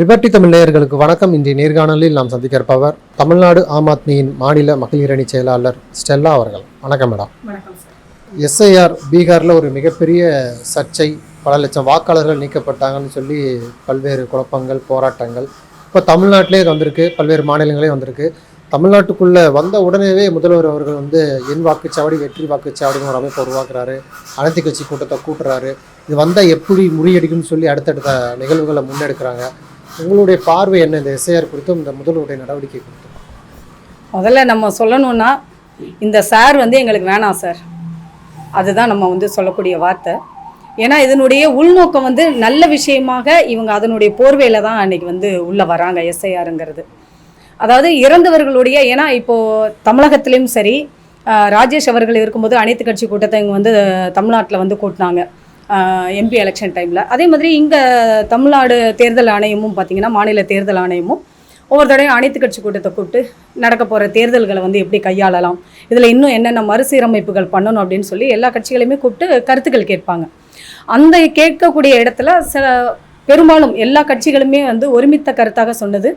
Liberty Tamil நேயர்களுக்கு வணக்கம். இன்றைய நேர்காணலில் நாம் சந்திக்க இருப்பவர் தமிழ்நாடு ஆம் ஆத்மியின் மாநில மகளிர் அணி செயலாளர் ஸ்டெல்லா அவர்கள். வணக்கம் மேடம். எஸ்ஐஆர் பீகாரில் ஒரு மிகப்பெரிய சர்ச்சை பல லட்சம் வாக்காளர்கள் நீக்கப்பட்டாங்கன்னு சொல்லி பல்வேறு குழப்பங்கள் போராட்டங்கள் இப்போ தமிழ்நாட்டிலே இது வந்திருக்கு பல்வேறு மாநிலங்களே வந்திருக்கு. தமிழ்நாட்டுக்குள்ளே வந்த உடனேவே முதல்வர் அவர்கள் வந்து என் வாக்குச்சாவடி வெற்றி வாக்குச்சாவடின்னு ஒரு அமைப்பு உருவாக்குறாரு. அனைத்து கட்சி கூட்டத்தை கூட்டுறாரு. இது வந்தால் எப்படி முறியடிக்கும்னு சொல்லி அடுத்தடுத்த நிகழ்வுகளை முன்னெடுக்கிறாங்க. உங்களுடைய பார்வை என்ன இந்த எஸ்ஐஆர் குறித்தும் இந்த முதல்வருடைய நடவடிக்கை குறித்தும்? முதல்ல நம்ம சொல்லணும்னா இந்த சார் வந்து எங்களுக்கு வேணாம் சார் அதுதான் நம்ம வந்து சொல்லக்கூடிய வார்த்தை. ஏன்னா இதனுடைய உள்நோக்கம் வந்து நல்ல விஷயமாக இவங்க அதனுடைய போர்வையில் தான் அன்றைக்கி வந்து உள்ளே வராங்க எஸ்ஐஆருங்கிறது அதாவது இறந்தவர்களுடைய ஏன்னா இப்போது தமிழகத்திலையும் சரி ராஜேஷ் அவர்கள் இருக்கும்போது அனைத்து கட்சி கூட்டத்தை இங்கே வந்து தமிழ்நாட்டில் வந்து கூட்டினாங்க. எம்பி எலெக்ஷன் டைமில் அதே மாதிரி இங்கே தமிழ்நாடு தேர்தல் ஆணையமும் பார்த்திங்கன்னா மாநில தேர்தல் ஆணையமும் ஒவ்வொரு தடையும் அனைத்து கட்சி கூட்டத்தை கூப்பிட்டு நடக்க போகிற தேர்தல்களை வந்து எப்படி கையாளலாம் இதில் இன்னும் என்னென்ன மறுசீரமைப்புகள் பண்ணணும் அப்படின்னு சொல்லி எல்லா கட்சிகளையுமே கூப்பிட்டு கருத்துக்கள் கேட்பாங்க. அந்த கேட்கக்கூடிய இடத்துல சில பெரும்பாலும் எல்லா கட்சிகளுமே வந்து ஒருமித்த கருத்தாக சொன்னது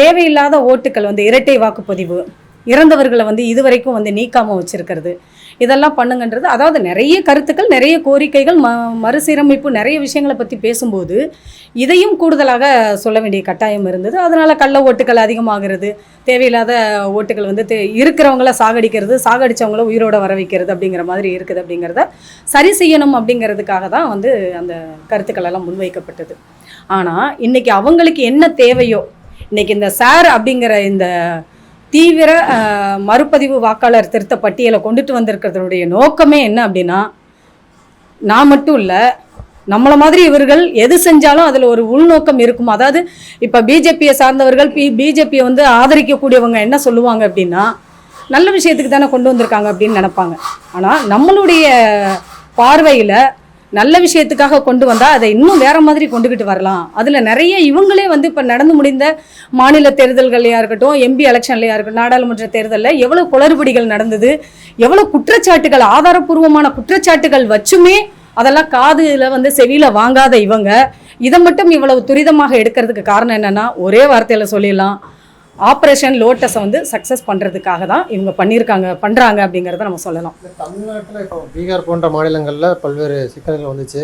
தேவையில்லாத ஓட்டுக்கள் வந்து இரட்டை வாக்குப்பதிவு இறந்தவர்களை வந்து இதுவரைக்கும் வந்து நீக்காமல் வச்சுருக்கிறது இதெல்லாம் பண்ணுங்கன்றது. அதாவது நிறைய கருத்துக்கள் நிறைய கோரிக்கைகள் ம மறுசீரமைப்பு நிறைய விஷயங்களை பற்றி பேசும்போது இதையும் கூடுதலாக சொல்ல வேண்டிய கட்டாயம் இருந்தது. அதனால் கள்ள ஓட்டுகள் அதிகமாகிறது தேவையில்லாத ஓட்டுகள் வந்து தே இருக்கிறவங்கள சாகடிக்கிறது சாகடித்தவங்கள உயிரோட வர வைக்கிறது அப்படிங்கிற மாதிரி இருக்குது அப்படிங்கிறத சரி செய்யணும் அப்படிங்கிறதுக்காக தான் வந்து அந்த கருத்துக்கள் எல்லாம் முன்வைக்கப்பட்டது. ஆனால் இன்னைக்கு அவங்களுக்கு என்ன தேவையோ இன்றைக்கி இந்த சார் அப்படிங்கிற இந்த தீவிர மறுபதிவு வாக்காளர் திருத்த பட்டியலை கொண்டுட்டு வந்திருக்கிறதுடைய நோக்கமே என்ன அப்படின்னா நான் மட்டும் இல்லை நம்மளை மாதிரி இவர்கள் எது செஞ்சாலும் அதில் ஒரு உள்நோக்கம் இருக்கும்? அதாவது இப்போ பிஜேபியை சார்ந்தவர்கள் பி பிஜேபியை வந்து ஆதரிக்கக்கூடியவங்க என்ன சொல்லுவாங்க அப்படின்னா நல்ல விஷயத்துக்கு தானே கொண்டு வந்திருக்காங்க அப்படின்னு நினைப்பாங்க. ஆனால் நம்மளுடைய பார்வையில் நல்ல விஷயத்துக்காக கொண்டு வந்தால் அதை இன்னும் வேற மாதிரி கொண்டுகிட்டு வரலாம். அதில் நிறைய இவங்களே வந்து இப்போ நடந்து முடிந்த மாநில தேர்தல்களையா இருக்கட்டும் எம்பி எலெக்ஷன்லையாக இருக்கட்டும் நாடாளுமன்ற தேர்தலில் எவ்வளோ குளறுபடிகள் நடந்தது எவ்வளோ குற்றச்சாட்டுகள் ஆதாரப்பூர்வமான குற்றச்சாட்டுகள் வச்சுமே அதெல்லாம் காதில் வந்து செவியில் வாங்காத இவங்க. இதை மட்டும் இவ்வளவு துரிதமாக எடுக்கிறதுக்கு காரணம் என்னென்னா ஒரே வார்த்தையில் சொல்லிடலாம். ஆப்ரேஷன் லோட்டஸை வந்து சக்ஸஸ் பண்ணுறதுக்காக தான் இவங்க பண்ணியிருக்காங்க பண்ணுறாங்க அப்படிங்கிறத நம்ம சொல்லலாம். தமிழ்நாட்டில் இப்போ பீகார் போன்ற மாநிலங்களில் பல்வேறு சிக்கல்கள் வந்துச்சு.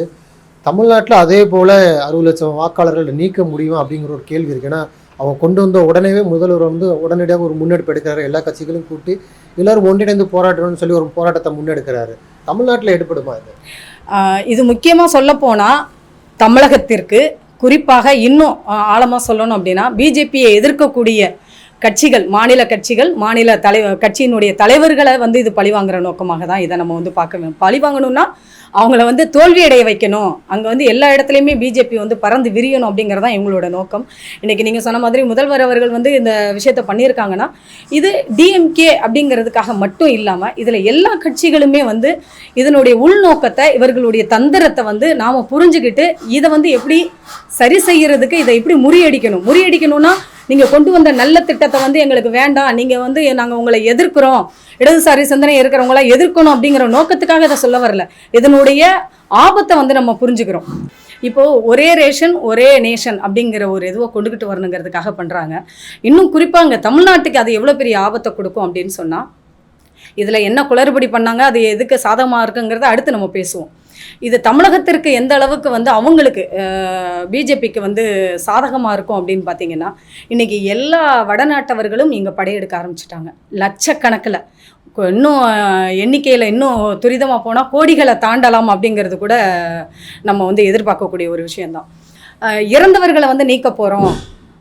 தமிழ்நாட்டில் அதே போல் அறுபது லட்சம் வாக்காளர்கள் நீக்க முடியும் அப்படிங்கிற ஒரு கேள்வி இருக்கு. ஏன்னா அவங்க கொண்டு வந்த உடனேவே முதல்வர் வந்து உடனடியாக ஒரு முன்னெடுப்பு எடுக்கிறாரு. எல்லா கட்சிகளையும் கூட்டி எல்லாரும் ஒன்றிணைந்து போராட்டணும்னு சொல்லி ஒரு போராட்டத்தை முன்னெடுக்கிறாரு. தமிழ்நாட்டில் எடுப்படுமா இது? இது முக்கியமாக சொல்லப்போனால் தமிழகத்திற்கு குறிப்பாக இன்னும் ஆழமாக சொல்லணும் அப்படின்னா பிஜேபியை எதிர்க்கக்கூடிய கட்சிகள் மாநில கட்சிகள் மாநில தலை கட்சியினுடைய தலைவர்களை வந்து இது பழிவாங்குற நோக்கமாக தான் இதை நம்ம வந்து பார்க்க வேண்டும். பழிவாங்கணும்னா அவங்கள வந்து தோல்வியடைய வைக்கணும். அங்கே வந்து எல்லா இடத்துலையுமே பிஜேபி வந்து பறந்து விரியணும் அப்படிங்கிறது தான் இவங்களோட நோக்கம். இன்றைக்கி நீங்கள் சொன்ன மாதிரி முதல்வர் அவர்கள் வந்து இந்த விஷயத்தை பண்ணியிருக்காங்கன்னா இது டிஎம்கே அப்படிங்கிறதுக்காக மட்டும் இல்லாமல் இதில் எல்லா கட்சிகளுமே வந்து இதனுடைய உள்நோக்கத்தை இவர்களுடைய தந்திரத்தை வந்து நாம் புரிஞ்சுக்கிட்டு இதை வந்து எப்படி சரி செய்யறதுக்கு இதை எப்படி முறியடிக்கணும்? முறியடிக்கணும்னா நீங்கள் கொண்டு வந்த நல்ல திட்டத்தை வந்து எங்களுக்கு வேண்டாம். நீங்கள் வந்து நாங்கள் உங்களை எதிர்க்கிறோம். இடதுசாரி சிந்தனை இருக்கிறவங்கள எதிர்க்கணும் அப்படிங்கிற நோக்கத்துக்காக இதை சொல்ல வரல. இதனுடைய ஆபத்தை வந்து நம்ம புரிஞ்சுக்கிறோம். இப்போ ஒரே ரேஷன் ஒரே நேஷன் அப்படிங்கிற ஒரு இதுவை கொண்டுகிட்டு வரணுங்கிறதுக்காக பண்ணுறாங்க இன்னும் குறிப்பாக அங்கே தமிழ்நாட்டுக்கு அது எவ்வளோ பெரிய ஆபத்தை கொடுக்கும் அப்படின்னு சொன்னால் இதில் என்ன குளறுபடி பண்ணாங்க அது எதுக்கு சாதகமாக இருக்குங்கிறத அடுத்து நம்ம பேசுவோம். இது தமிழகத்திற்கு எந்த அளவுக்கு வந்து அவங்களுக்கு பிஜேபிக்கு வந்து சாதகமாக இருக்கும் அப்படின்னு பார்த்தீங்கன்னா இன்றைக்கி எல்லா வடநாட்டவர்களும் இங்கே படையெடுக்க ஆரம்பிச்சிட்டாங்க. லட்சக்கணக்கில். இன்னும் எண்ணிக்கையில் இன்னும் துரிதமாக போனால் கோடிகளை தாண்டலாம் அப்படிங்கிறது கூட நம்ம வந்து எதிர்பார்க்கக்கூடிய ஒரு விஷயந்தான் இறந்தவர்களை வந்து நீக்க போகிறோம்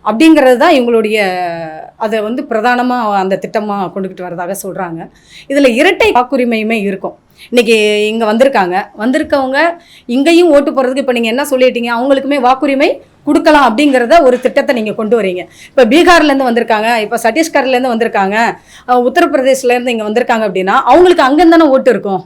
அப்படிங்கிறது தான் இவங்களுடைய அதை வந்து பிரதானமாக அந்த திட்டமாக கொண்டுக்கிட்டு வரதாக சொல்கிறாங்க இதில் இரட்டை வாக்குரிமையுமே இருக்கும். இன்றைக்கி இங்கே வந்திருக்காங்க. வந்திருக்கவங்க இங்கேயும் ஓட்டு போகிறதுக்கு இப்போ நீங்கள் என்ன சொல்லிட்டீங்க? அவங்களுக்குமே வாக்குரிமை கொடுக்கலாம் அப்படிங்கிறத ஒரு திட்டத்தை நீங்கள் கொண்டு வரீங்க. இப்போ பீகார்லேருந்து வந்திருக்காங்க. இப்போ சத்தீஸ்கர்லேருந்து வந்திருக்காங்க. அஹ் உத்தரப்பிரதேஷ்லேருந்து இங்கே வந்திருக்காங்க அப்படின்னா அவங்களுக்கு அங்கேருந்தானே ஓட்டு இருக்கும்?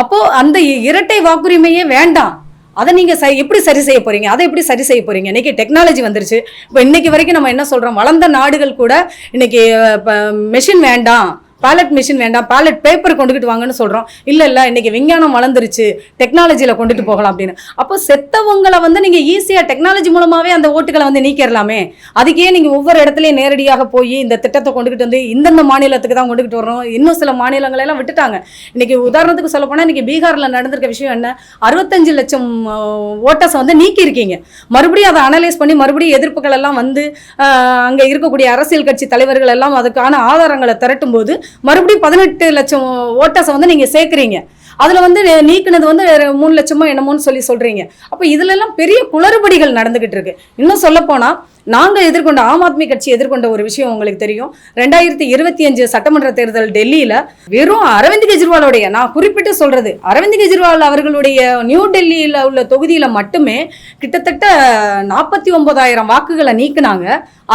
அப்போது அந்த இரட்டை வாக்குரிமையே வேண்டாம். அதை நீங்கள் ச எப்படி சரி செய்ய போகிறீங்க அதை எப்படி சரி செய்ய போகிறீங்க இன்றைக்கி டெக்னாலஜி வந்துருச்சு. இப்போ இன்றைக்கி வரைக்கும் நம்ம என்ன சொல்கிறோம் வளர்ந்த நாடுகள் கூட இன்னைக்கு இப்போ மெஷின் வேண்டாம். பேலட் மிஷின் வேண்டாம். பேலட் பேப்பர் கொண்டுகிட்டு வாங்கன்னு சொல்கிறோம் இல்லை இல்லை இன்னைக்கு விஞ்ஞானம் வளர்ந்துருச்சு. டெக்னாலஜியில் கொண்டுட்டு போகலாம் அப்படின்னு. அப்போ செத்தவங்களை வந்து நீங்கள் ஈஸியாக டெக்னாலஜி மூலமாகவே அந்த ஓட்டுகளை வந்து நீக்கிடலாமே அதுக்கே நீங்கள் ஒவ்வொரு இடத்துலையும் நேரடியாக போய் இந்த திட்டத்தை கொண்டுகிட்டு வந்து இந்தந்த மாநிலத்துக்கு தான் கொண்டுகிட்டு வரோம் இன்னும் சில மாநிலங்களை எல்லாம் விட்டுட்டாங்க. இன்னைக்கு உதாரணத்துக்கு சொல்ல போனால் இன்னைக்கு பீகாரில் நடந்திருக்க விஷயம் என்ன? அறுபத்தஞ்சு லட்சம் ஓட்டர்ஸை வந்து நீக்கியிருக்கீங்க. மறுபடியும் அதை அனலைஸ் பண்ணி மறுபடியும் எதிர்ப்புகள் எல்லாம் வந்து அங்கே இருக்கக்கூடிய அரசியல் கட்சி தலைவர்கள் எல்லாம் அதுக்கான ஆதாரங்களை திரட்டும் போது மறுபடியும் பதினெட்டு லட்சம் ஓட்டர்ஸை வந்து நீங்கள் சேர்க்குறீங்க. அதில் வந்து நீக்கினது வந்து மூணு லட்சமோ என்னமோன்னு சொல்லி சொல்கிறீங்க அப்போ இதுலெல்லாம் பெரிய குளறுபடிகள் நடந்துக்கிட்டு இருக்கு. இன்னும் சொல்லப்போனால் நாங்கள் எதிர்கொண்ட ஆம் ஆத்மி கட்சி எதிர்கொண்ட ஒரு விஷயம் உங்களுக்கு தெரியும். ரெண்டாயிரத்தி இருபத்தி அஞ்சு சட்டமன்ற தேர்தல் டெல்லியில் வெறும் அரவிந்த் கெஜ்ரிவாலுடைய நான் குறிப்பிட்டு சொல்கிறது அரவிந்த் கெஜ்ரிவால் அவர்களுடைய நியூ டெல்லியில் உள்ள தொகுதியில் மட்டுமே கிட்டத்தட்ட நாற்பத்தி ஒன்பதாயிரம் வாக்குகளை நீக்குனாங்க.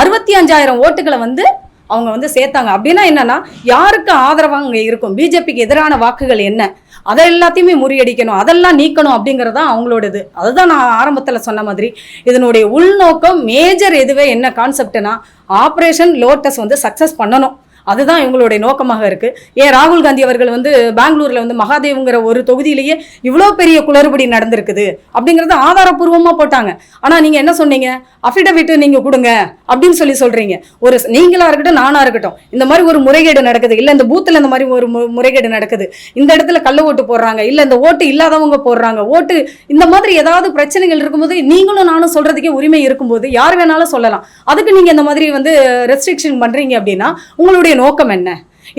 அறுபத்தி அஞ்சாயிரம் ஓட்டுகளை வந்து அவங்க வந்து சேர்த்தாங்க. அப்படின்னா என்னன்னா யாருக்கு ஆதரவாக அங்கே இருக்கும்? பிஜேபிக்கு எதிரான வாக்குகள் என்ன? அதை எல்லாத்தையுமே முறியடிக்கணும். அதெல்லாம் நீக்கணும் அப்படிங்கிறது தான் அவங்களோடது. அதுதான் நான் ஆரம்பத்தில் சொன்ன மாதிரி. இதனுடைய உள்நோக்கம் மேஜர் எதுவே என்ன கான்செப்ட்னா ஆப்ரேஷன் லோட்டஸ் வந்து சக்ஸஸ் பண்ணணும். அதுதான் இவங்களுடைய நோக்கமாக இருக்கு. ஏன் ராகுல் காந்தி அவர்கள் வந்து பெங்களூர்ல வந்து மகாதேவ்ங்கிற ஒரு தொகுதியிலேயே இவ்வளோ பெரிய குளறுபடி நடந்திருக்குது அப்படிங்கறத ஆதாரப்பூர்வமா போட்டாங்க. ஆனா நீங்க என்ன சொன்னீங்க? அஃபிடவிட் நீங்க கொடுங்க அப்படின்னு சொல்லி சொல்றீங்க. ஒரு நீங்களாக நீங்களா இருக்கட்டும் நானா இருக்கட்டும் இந்த மாதிரி ஒரு முறைகேடு நடக்குது. இல்ல இந்த பூத்துல இந்த மாதிரி ஒரு மு- முறைகேடு நடக்குது. இந்த இடத்துல கள்ள ஓட்டு போடுறாங்க. இல்ல இந்த ஓட்டு இல்லாதவங்க போடுறாங்க. ஓட்டு இந்த மாதிரி ஏதாவது பிரச்சனைகள் இருக்கும்போது நீங்களும் நானும் சொல்றதுக்கே உரிமை இருக்கும்போது யார் வேணாலும் சொல்லலாம். அதுக்கு நீங்க இந்த மாதிரி வந்து ரெஸ்ட்ரிக்ஷன் பண்றீங்க அப்படின்னா உங்களுடைய நோக்கம் என்ன?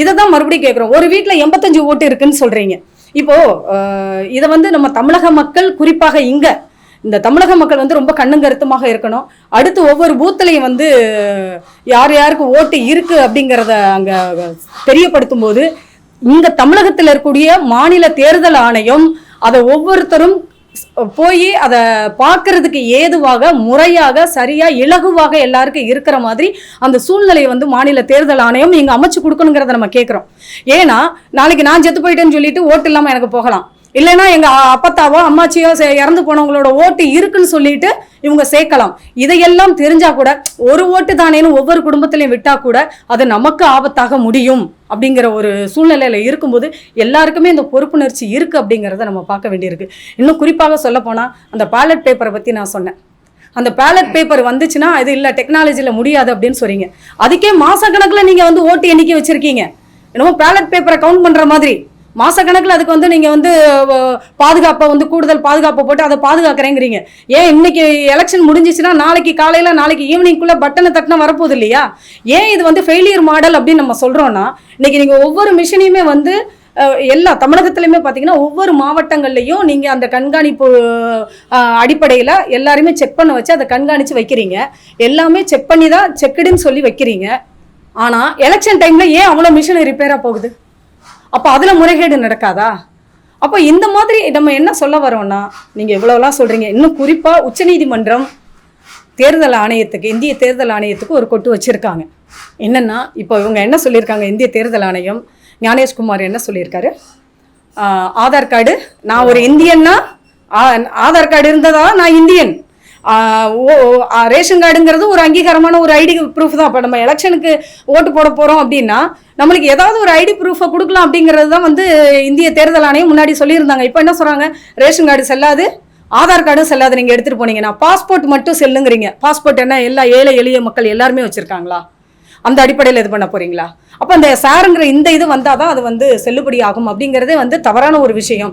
இதை தான் மறுபடியும் கேட்குறோம் ஒரு வீட்டில் எண்பத்தஞ்சு ஓட்டு இருக்குன்னு சொல்றீங்க. இப்போ இதை வந்து நம்ம தமிழக மக்கள் குறிப்பாக இங்க இந்த தமிழக மக்கள் வந்து ரொம்ப கண்ணும் கருத்துமாக இருக்கணும். அடுத்து ஒவ்வொரு பூத்துலையும் வந்து யார் யாருக்கு ஓட்டு இருக்கு அப்படிங்கிறத அங்க தெரியப்படுத்தும் போது இங்கே தமிழகத்தில் இருக்கக்கூடிய மாநில தேர்தல் ஆணையம் அதை ஒவ்வொருத்தரும் போய் அதை பார்க்கறதுக்கு ஏதுவாக முறையாக சரியாக இலகுவாக எல்லாருக்கும் இருக்கிற மாதிரி அந்த சூழ்நிலையை வந்து மாநில தேர்தல் ஆணையம் இங்கே அமைச்சு கொடுக்கணுங்கிறத நம்ம கேட்குறோம் ஏன்னா நாளைக்கு நான் செத்து போயிட்டேன்னு சொல்லிட்டு ஓட்டு இல்லாமல் எனக்கு போகலாம். இல்லைன்னா எங்க அப்பத்தாவோ அம்மாச்சியோ இறந்து போனவங்களோட ஓட்டு இருக்குன்னு சொல்லிட்டு இவங்க சேர்க்கலாம். இதையெல்லாம் தெரிஞ்சா கூட ஒரு ஓட்டு தானேன்னு ஒவ்வொரு குடும்பத்திலையும் விட்டா கூட அது நமக்கு ஆபத்தாக முடியும் அப்படிங்கிற ஒரு சூழ்நிலையில இருக்கும்போது எல்லாருக்குமே இந்த பொறுப்புணர்ச்சி இருக்கு அப்படிங்கிறத நம்ம பார்க்க வேண்டியிருக்கு. இன்னும் குறிப்பாக சொல்ல போனா அந்த பேலட் பேப்பரை பத்தி நான் சொன்னேன். அந்த பேலட் பேப்பர் வந்துச்சுன்னா அது இல்லை டெக்னாலஜியில் முடியாது அப்படின்னு சொல்றீங்க அதுக்கே மாசக்கணக்கில் நீங்கள் வந்து ஓட்டு எண்ணிக்கை வச்சிருக்கீங்க. என்னமோ பேலட் பேப்பரை கவுண்ட் பண்ணுற மாதிரி. மாசக்கணக்கில் அதுக்கு வந்து நீங்கள் வந்து பாதுகாப்பை வந்து கூடுதல் பாதுகாப்பை போட்டு அதை பாதுகாக்கிறேங்கிறீங்க. ஏன் இன்னைக்கு எலெக்ஷன் முடிஞ்சிச்சுன்னா நாளைக்கு காலையில் நாளைக்கு ஈவினிங்குள்ளே பட்டனை தட்டினா வரப்போகுது இல்லையா? ஏன் இது வந்து ஃபெயிலியர் மாடல் அப்படின்னு நம்ம சொல்கிறோன்னா இன்னைக்கு நீங்கள் ஒவ்வொரு மிஷினையுமே வந்து எல்லா தமிழகத்துலையுமே பார்த்தீங்கன்னா ஒவ்வொரு மாவட்டங்கள்லையும் நீங்கள் அந்த கண்காணிப்பு அடிப்படையில் எல்லாருமே செக் பண்ண வச்சு அதை கண்காணித்து வைக்கிறீங்க. எல்லாமே செக் பண்ணி தான் செக்குடுன்னு சொல்லி வைக்கிறீங்க. ஆனால் எலெக்ஷன் டைமில் ஏன் அவ்வளோ மிஷின் ரிப்பேராக போகுது? அப்போ அதில் முறைகேடு நடக்காதா? அப்போ இந்த மாதிரி நம்ம என்ன சொல்ல வரோம்னா நீங்கள் இவ்வளோலாம் சொல்கிறீங்க இன்னும் குறிப்பாக உச்சநீதிமன்றம் தேர்தல் ஆணையத்துக்கு இந்திய தேர்தல் ஆணையத்துக்கு ஒரு கொட்டு வச்சுருக்காங்க. என்னென்னா இப்போ இவங்க என்ன சொல்லியிருக்காங்க? இந்திய தேர்தல் ஆணையம் ஞானேஷ்குமார் என்ன சொல்லியிருக்காரு? ஆதார் கார்டு நான் ஒரு இந்தியன்னா ஆ- ஆதார் கார்டு இருந்ததா? நான் இந்தியன். ரேஷன் கார்டுங்கிறது ஒரு அங்கீகாரமான ஒரு ஐடி ப்ரூஃப் தான். இப்போ நம்ம எலெக்ஷனுக்கு ஓட்டு போட போகிறோம் அப்படின்னா நம்மளுக்கு ஏதாவது ஒரு ஐடி ப்ரூஃபை கொடுக்கலாம் அப்படிங்கிறது தான் வந்து இந்திய தேர்தல் ஆணையம் முன்னாடி சொல்லியிருந்தாங்க. இப்போ என்ன சொல்கிறாங்க ரேஷன் கார்டு செல்லாது ஆதார் கார்டும் செல்லாது நீங்கள் எடுத்துகிட்டு போனீங்கன்னா பாஸ்போர்ட் மட்டும் செல்லுங்கிறீங்க. பாஸ்போர்ட் என்ன எல்லா ஏழை எளிய மக்கள் எல்லாருமே வச்சுருக்காங்களா? அந்த அடிப்படையில் இது பண்ண போகிறீங்களா அப்போ அந்த சாருங்கிற இந்த இது வந்தால் தான் அது வந்து செல்லுபடி ஆகும் அப்படிங்கிறதே வந்து தவறான ஒரு விஷயம்.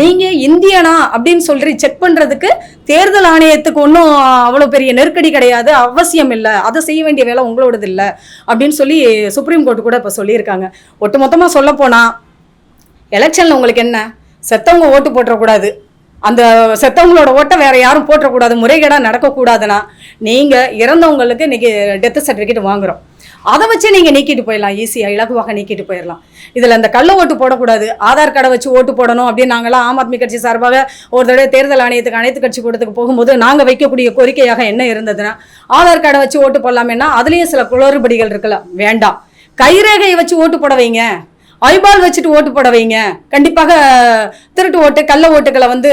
நீங்கள் இந்தியனா அப்படின்னு சொல்லி செக் பண்ணுறதுக்கு தேர்தல் ஆணையத்துக்கு ஒன்றும் அவ்வளோ பெரிய நெருக்கடி கிடையாது அவசியம் இல்லை. அதை செய்ய வேண்டிய வேலை உங்களோடது இல்லை அப்படின்னு சொல்லி சுப்ரீம் கோர்ட்டு கூட இப்போ சொல்லியிருக்காங்க. ஒட்டுமொத்தமாக சொல்ல போனால் எலெக்ஷனில் உங்களுக்கு என்ன? செத்தவங்க ஓட்டு போட்டுறக்கூடாது. அந்த செத்தவங்களோட ஓட்டை வேற யாரும் போட்டுறக்கூடாது. முறைகேடாக நடக்கக்கூடாதுன்னா நீங்கள் இறந்தவங்களுக்கு இன்னைக்கு டெத்து சர்டிஃபிகேட் வாங்குறோம். அதை வச்சு நீங்கள் நீக்கிட்டு போயிடலாம். ஈஸியாக இலகுவாக நீக்கிட்டு போயிடலாம். இதில் அந்த கள்ள ஓட்டு போடக்கூடாது. ஆதார் கார்டை வச்சு ஓட்டு போடணும் அப்படின்னு நாங்களாம் ஆம் ஆத்மி கட்சி சார்பாக ஒரு தடவை தேர்தல் ஆணையத்துக்கு அனைத்து கட்சி கூட்டத்துக்கு போகும்போது நாங்கள் வைக்கக்கூடிய கோரிக்கையாக என்ன இருந்ததுன்னா ஆதார் கார்டை வச்சு ஓட்டு போடலாமேன்னா அதுலேயும் சில குளறுபடிகள் இருக்குல்ல. வேண்டாம். கைரேகையை வச்சு ஓட்டு போட வைங்க. ஐபால் வச்சுட்டு ஓட்டு போட வைங்க. கண்டிப்பாக திருட்டு ஓட்டு கள்ள ஓட்டுகளை வந்து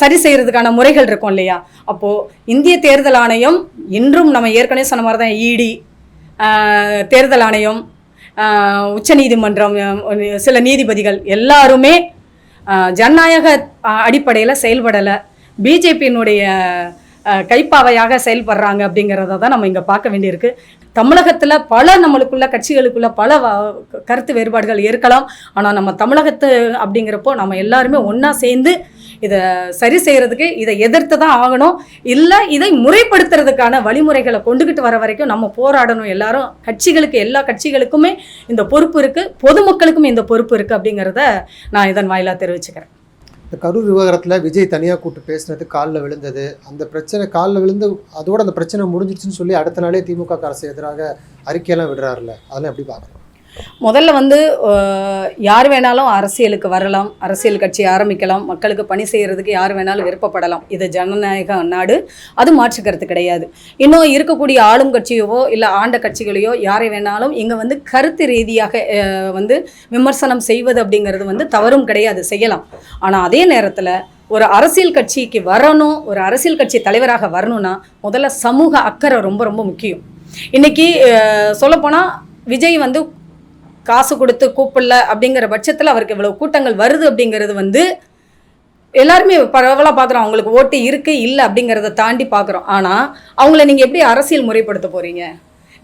சரி செய்யறதுக்கான முறைகள் இருக்கும் இல்லையா? அப்போது இந்திய தேர்தல் ஆணையம் இன்றும் நம்ம ஏற்கனவே சொன்ன மாதிரி தான் இடி தேர்தல் ஆணையம் உச்சநீதிமன்றம் சில நீதிபதிகள் எல்லாருமே ஜனநாயக அடிப்படையில் செயல்படலை. பிஜேபியினுடைய கைப்பாவையாக செயல்படுறாங்க அப்படிங்கிறத தான் நம்ம இங்கே பார்க்க வேண்டியிருக்கு. தமிழகத்தில் பல நம்மளுக்குள்ள கட்சிகளுக்குள்ள பல கருத்து வேறுபாடுகள் இருக்கலாம். ஆனால் நம்ம தமிழகத்து அப்படிங்கிறப்போ நம்ம எல்லாருமே ஒன்றா சேர்ந்து இதை சரி செய்கிறதுக்கு இதை எதிர்த்து தான் ஆகணும். இல்லை இதை முறைப்படுத்துறதுக்கான வழிமுறைகளை கொண்டுகிட்டு வர வரைக்கும் நம்ம போராடணும். எல்லாரும் கட்சிகளுக்கு எல்லா கட்சிகளுக்குமே இந்த பொறுப்பு இருக்குது பொதுமக்களுக்கும் இந்த பொறுப்பு இருக்குது அப்படிங்கிறத நான் இதன் வாயிலாக தெரிவிச்சுக்கிறேன். இந்த கரூர் விவகாரத்தில் விஜய் தனியாக கூப்பிட்டு பேசினது காலில் விழுந்தது. அந்த பிரச்சனை காலில் விழுந்து அதோட அந்த பிரச்சனை முடிஞ்சிருச்சுன்னு சொல்லி அடுத்த நாளே திமுக அரசு எதிராக அறிக்கையெல்லாம் விடுறாருல்ல. அதெல்லாம் எப்படி பார்க்குறோம் முதல்ல வந்து யார் வேணாலும் அரசியலுக்கு வரலாம் அரசியல் கட்சி ஆரம்பிக்கலாம் மக்களுக்கு பணி செய்கிறதுக்கு யார் வேணாலும் விருப்பப்படலாம். இது ஜனநாயக நாடு அது மாற்றுக்கிறது கிடையாது. இன்னும் இருக்கக்கூடிய ஆளும் கட்சியவோ இல்லை ஆண்ட கட்சிகளையோ யாரை வேணாலும் இங்கே வந்து கருத்து ரீதியாக வந்து விமர்சனம் செய்வது அப்படிங்கிறது வந்து தவறும் கிடையாது செய்யலாம். ஆனால் அதே நேரத்தில் ஒரு அரசியல் கட்சிக்கு வரணும் ஒரு அரசியல் கட்சி தலைவராக வரணும்னா முதல்ல சமூக அக்கறை ரொம்ப ரொம்ப முக்கியம். இன்னைக்கு சொல்லப்போனால் விஜய் வந்து காசு கொடுத்து கூப்பிடல அப்படிங்கிற பட்சத்தில் அவருக்கு இவ்வளோ கூட்டங்கள் வருது அப்படிங்கிறது வந்து எல்லாருமே பரவலாக பார்க்குறோம் அவங்களுக்கு ஓட்டு இருக்கு இல்லை அப்படிங்கிறத தாண்டி பார்க்குறோம் ஆனால் அவங்கள நீங்கள் எப்படி அரசியல் முறைப்படுத்த போகிறீங்க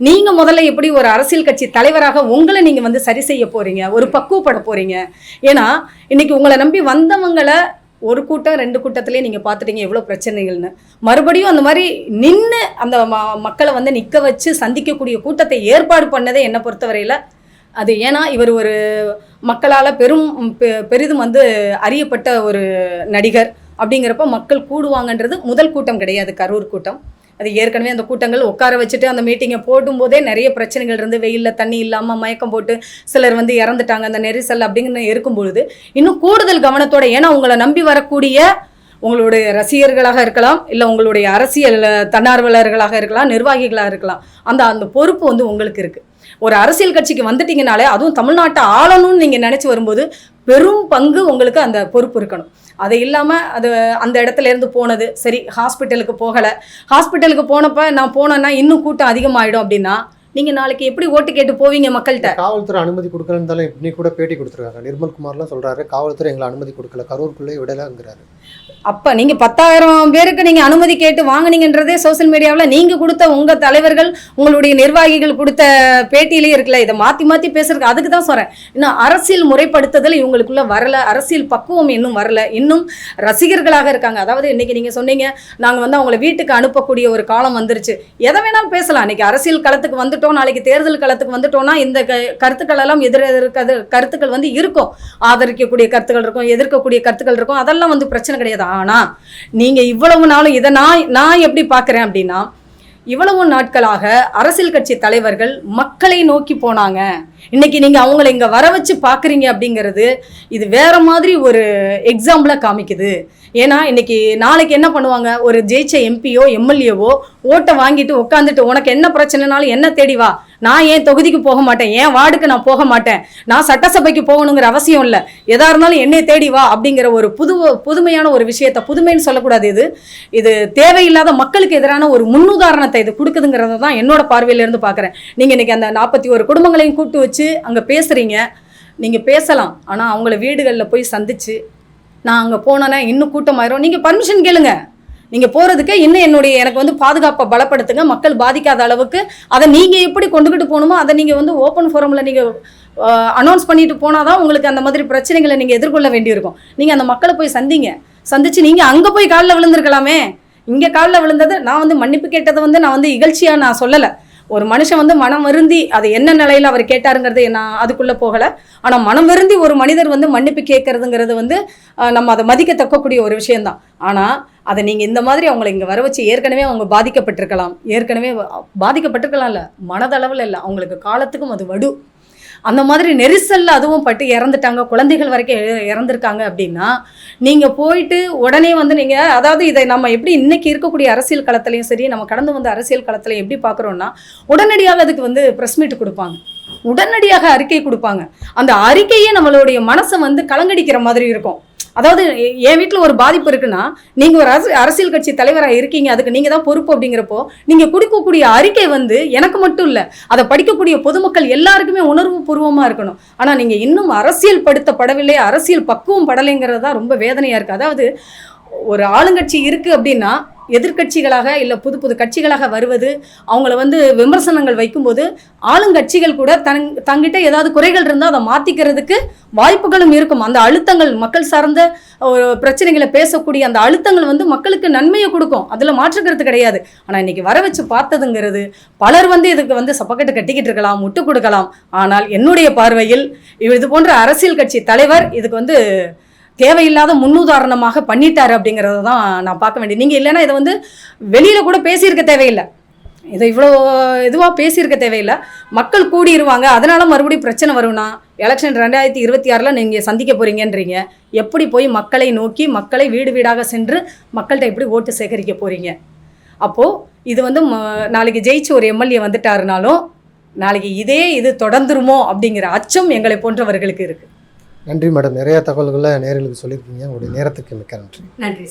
நீங்கள் முதல்ல எப்படி ஒரு அரசியல் கட்சி தலைவராக உங்களை நீங்கள் வந்து சரி செய்ய போகிறீங்க ஒரு பக்குவப்பட போகிறீங்க ஏன்னா இன்னைக்கு உங்களை நம்பி வந்தவங்களை ஒரு கூட்டம் ரெண்டு கூட்டத்திலே நீங்கள் பார்த்துட்டீங்க எவ்வளோ பிரச்சனைகள்னு. மறுபடியும் அந்த மாதிரி நின்று அந்த ம- மக்களை வந்து நிற்க வச்சு சந்திக்கக்கூடிய கூட்டத்தை ஏற்பாடு பண்ணதே என்னை பொறுத்தவரையில் அது ஏன்னா இவர் ஒரு மக்களால் பெரும் பெ- பெரிதும் வந்து அறியப்பட்ட ஒரு நடிகர். அப்படிங்கிறப்ப மக்கள் கூடுவாங்கன்றது முதல் கூட்டம் கிடையாது கரூர் கூட்டம். அது ஏற்கனவே அந்த கூட்டங்கள் உட்கார வச்சுட்டு அந்த மீட்டிங்கை போடும்போதே நிறைய பிரச்சனைகள் இருந்து வெயிலில் தண்ணி இல்லாமல் மயக்கம் போட்டு சிலர் வந்து இறந்துட்டாங்க அந்த நெரிசல் அப்படிங்கிற இருக்கும் பொழுது இன்னும் கூடுதல் கவனத்தோட ஏன்னா உங்களை நம்பி வரக்கூடிய உங்களுடைய ரசிகர்களாக இருக்கலாம் இல்லை உங்களுடைய அரசியல் தன்னார்வலர்களாக இருக்கலாம் நிர்வாகிகளாக இருக்கலாம் அந்த அந்த பொறுப்பு வந்து உங்களுக்கு இருக்குது ஒரு அரசியல் கட்சிக்கு வந்துட்டீங்கனாலே அதுவும் தமிழ்நாட்டை ஆளணும்னு நீங்கள் நினச்சி வரும்போது பெரும் பங்கு உங்களுக்கு அந்த பொறுப்பு இருக்கணும். அது இல்லாமல் அது அந்த இடத்துல இருந்து போனது சரி ஹாஸ்பிட்டலுக்கு போகலை. ஹாஸ்பிட்டலுக்கு போனப்போ நான் போனேன்னா இன்னும் கூட்டம் அதிகமாகிடும் அப்படின்னா நீங்கள் நாளைக்கு எப்படி ஓட்டு கேட்டு போவீங்க மக்கள்கிட்ட? காவல்துறை அனுமதி கொடுக்கலன்னு தானே இன்னைக்கு கூட பேட்டி கொடுத்துருக்காங்க. நிர்மல் குமார்லாம் சொல்றாரு காவல்துறை எங்களை அனுமதி கொடுக்கல கரூருக்குள்ளே விடலங்கிறாரு. அப்போ நீங்கள் பத்தாயிரம் பேருக்கு நீங்கள் அனுமதி கேட்டு வாங்குனீங்கன்றதே சோஷியல் மீடியாவில் நீங்கள் கொடுத்த உங்கள் தலைவர்கள் உங்களுடைய நிர்வாகிகள் கொடுத்த பேட்டியிலே இருக்குல்ல இதை மாற்றி மாற்றி பேசுறதுக்கு அதுக்கு தான் சொல்கிறேன் இன்னும் அரசியல் முறைப்படுத்துதல் இவங்களுக்குள்ள வரல அரசியல் பக்குவம் இன்னும் வரல. இன்னும் ரசிகர்களாக இருக்காங்க. அதாவது இன்னைக்கு நீங்கள் சொன்னீங்க நாங்கள் வந்து அவங்கள வீட்டுக்கு அனுப்பக்கூடிய ஒரு காலம் வந்துருச்சு. எதை வேணாலும் பேசலாம். இன்னைக்கு அரசியல் களத்துக்கு வந்துட்டோம் நாளைக்கு தேர்தல் களத்துக்கு வந்துட்டோம்னா இந்த க- கருத்துக்கள் எல்லாம் எதிர கருத்துக்கள் வந்து இருக்கும். ஆதரிக்கக்கூடிய கருத்துக்கள் இருக்கும் எதிர்க்கக்கூடிய கருத்துக்கள் இருக்கும். அதெல்லாம் வந்து பிரச்சனை கிடையாது. ஆனால் நீங்கள் இவ்வளவு நாளும் இதை நான் நான் எப்படி பார்க்குறேன் அப்படின்னா இவ்வளவு நாட்களாக அரசியல் கட்சி தலைவர்கள் மக்களை நோக்கி போனாங்க. இன்னைக்கு நீங்கள் அவங்கள இங்கே வர வச்சு பார்க்குறீங்க அப்படிங்கிறது இது வேற மாதிரி ஒரு எக்ஸாம்பிளாக காமிக்குது. ஏன்னா இன்னைக்கு நாளைக்கு என்ன பண்ணுவாங்க? ஒரு ஜெயிச்ச எம்பியோ எம்எல்ஏவோ ஓட்டை வாங்கிட்டு உட்காந்துட்டு உனக்கு என்ன பிரச்சனைனாலும் என்ன தேடி வா. நான் ஏன் தொகுதிக்கு போக மாட்டேன்? ஏன் வார்டுக்கு நான் போக மாட்டேன்? நான் சட்டசபைக்கு போகணுங்கிற அவசியம் இல்லை. எதா இருந்தாலும் என்னை தேடி வா அப்படிங்கிற ஒரு புது புதுமையான ஒரு விஷயத்த புதுமைன்னு சொல்லக்கூடாது இது. இது தேவையில்லாத மக்களுக்கு எதிரான ஒரு முன்னுதாரணத்தை இது கொடுக்குதுங்கிறத தான் என்னோட பார்வையிலேருந்து பார்க்குறேன் நீங்கள் இன்னைக்கு அந்த நாற்பத்தி ஒரு குடும்பங்களையும் கூப்பிட்டு வச்சு அங்கே பேசுகிறீங்க நீங்கள் பேசலாம். ஆனால் அவங்கள வீடுகளில் போய் சந்திச்சு நான் அங்கே போனேன்னா இன்னும் கூட்டமாயிரும். நீங்கள் பர்மிஷன் கேளுங்க. நீங்கள் போகிறதுக்கு இன்னும் என்னுடைய எனக்கு வந்து பாதுகாப்பை பலப்படுத்துங்க. மக்கள் பாதிக்காத அளவுக்கு அதை நீங்கள் எப்படி கொண்டுக்கிட்டு போகணுமோ அதை நீங்கள் வந்து ஓப்பன் ஃபோரமில் நீங்கள் அனௌன்ஸ் பண்ணிட்டு போனால் தான் உங்களுக்கு அந்த மாதிரி பிரச்சனைகளை நீங்கள் எதிர்கொள்ள வேண்டியிருக்கும். நீங்கள் அந்த மக்களை போய் சந்திங்க. சந்திச்சு நீங்கள் அங்கே போய் காலில் விழுந்திருக்கலாமே. இங்கே காலில் விழுந்தது நான் வந்து மன்னிப்பு கேட்டதை வந்து நான் வந்து இகழ்ச்சியாக நான் சொல்லலை. ஒரு மனுஷன் வந்து மனம் வருந்தி அது என்ன நிலையில் அவர் கேட்டாருங்கிறது நான் அதுக்குள்ளே போகலை. ஆனால் மனம் வருந்தி ஒரு மனிதர் வந்து மன்னிப்பு கேட்கறதுங்கிறது வந்து நம்ம அதை மதிக்கத்தக்கக்கூடிய ஒரு விஷயம்தான். ஆனால் அதை நீங்கள் இந்த மாதிரி அவங்களை இங்கே வர வச்சு ஏற்கனவே அவங்க பாதிக்கப்பட்டிருக்கலாம். ஏற்கனவே பாதிக்கப்பட்டிருக்கலாம்ல. மனதளவில் இல்லை. அவங்களுக்கு காலத்துக்கும் அது வடு. அந்த மாதிரி நெரிசலில் அதுவும் பட்டு இறந்துட்டாங்க. குழந்தைகள் வரைக்கும் இறந்துருக்காங்க அப்படின்னா நீங்கள் போயிட்டு உடனே வந்து நீங்கள் அதாவது இதை நம்ம எப்படி இன்னைக்கு இருக்கக்கூடிய அரசியல் களத்துலையும் சரி நம்ம கடந்து வந்த அரசியல் களத்தில் எப்படி பார்க்குறோன்னா உடனடியாக அதுக்கு வந்து ப்ரெஸ் மீட் கொடுப்பாங்க. உடனடியாக அறிக்கை கொடுப்பாங்க. அந்த அறிக்கையே நம்மளுடைய மனசை வந்து கலங்கடிக்கிற மாதிரி இருக்கும். அதாவது என் வீட்டில் ஒரு பாதிப்பு இருக்குன்னா நீங்கள் ஒரு அரசு அரசியல் கட்சி தலைவராக இருக்கீங்க அதுக்கு நீங்கள் தான் பொறுப்பு அப்படிங்கிறப்போ நீங்கள் கொடுக்கக்கூடிய அறிக்கை வந்து எனக்கு மட்டும் இல்லை அதை படிக்கக்கூடிய பொதுமக்கள் எல்லாருக்குமே உணர்வு பூர்வமாக இருக்கணும். ஆனால் நீங்கள் இன்னும் அரசியல் படுத்தப்படவில்லை அரசியல் பக்குவம் படலைங்கிறது தான் ரொம்ப வேதனையாக இருக்குது அதாவது ஒரு ஆளுங்கட்சி இருக்குது அப்படின்னா எதிர்க்கட்சிகளாக இல்லை புது புது கட்சிகளாக வருவது அவங்கள வந்து விமர்சனங்கள் வைக்கும்போது ஆளுங்கட்சிகள் கூட தன் தங்கிட்ட ஏதாவது குறைகள் இருந்தால் அதை மாற்றிக்கிறதுக்கு வாய்ப்புகளும் இருக்கும். அந்த அழுத்தங்கள் மக்கள் சார்ந்த ஒரு பிரச்சனைகளை பேசக்கூடிய அந்த அழுத்தங்கள் வந்து மக்களுக்கு நன்மையை கொடுக்கும். அதில் மாற்றுக்கிறது கிடையாது. ஆனால் இன்றைக்கி வர வச்சு பார்த்ததுங்கிறது பலர் வந்து இதுக்கு வந்து சப்பக்கட்டு கட்டிக்கிட்டு இருக்கலாம் முட்டு கொடுக்கலாம். ஆனால் என்னுடைய பார்வையில் இது போன்ற அரசியல் கட்சி தலைவர் இதுக்கு வந்து தேவையில்லாத முன்னுதாரணமாக பண்ணிட்டாரு அப்படிங்கிறத தான் நான் பார்க்க வேண்டியது. நீங்கள் இல்லைன்னா இதை வந்து வெளியில் கூட பேசியிருக்க தேவையில்லை. இதை இவ்வளோ இதுவாக பேசியிருக்க தேவையில்லை. மக்கள் கூடிருவாங்க. அதனால் மறுபடியும் பிரச்சனை வரும்னா எலெக்ஷன் ரெண்டாயிரத்தி இருபத்தி ஆறில் நீங்கள் சந்திக்க போகிறீங்கன்றீங்க எப்படி போய் மக்களை நோக்கி மக்களை வீடு வீடாக சென்று மக்கள்கிட்ட எப்படி ஓட்டு சேகரிக்க போகிறீங்க அப்போது இது வந்து ம- நாளைக்கு ஜெயிச்சு ஒரு எம்எல்ஏ வந்துட்டாருனாலும் நாளைக்கு இதே இது தொடர்ந்துருமோ அப்படிங்கிற அச்சம் எங்களை போன்றவர்களுக்கு இருக்குது நன்றி மேடம். நிறைய தகவல்களை நேர்களுக்கு சொல்லியிருக்கீங்க. உங்களுடைய நேரத்துக்கு மிக்க நன்றி. நன்றி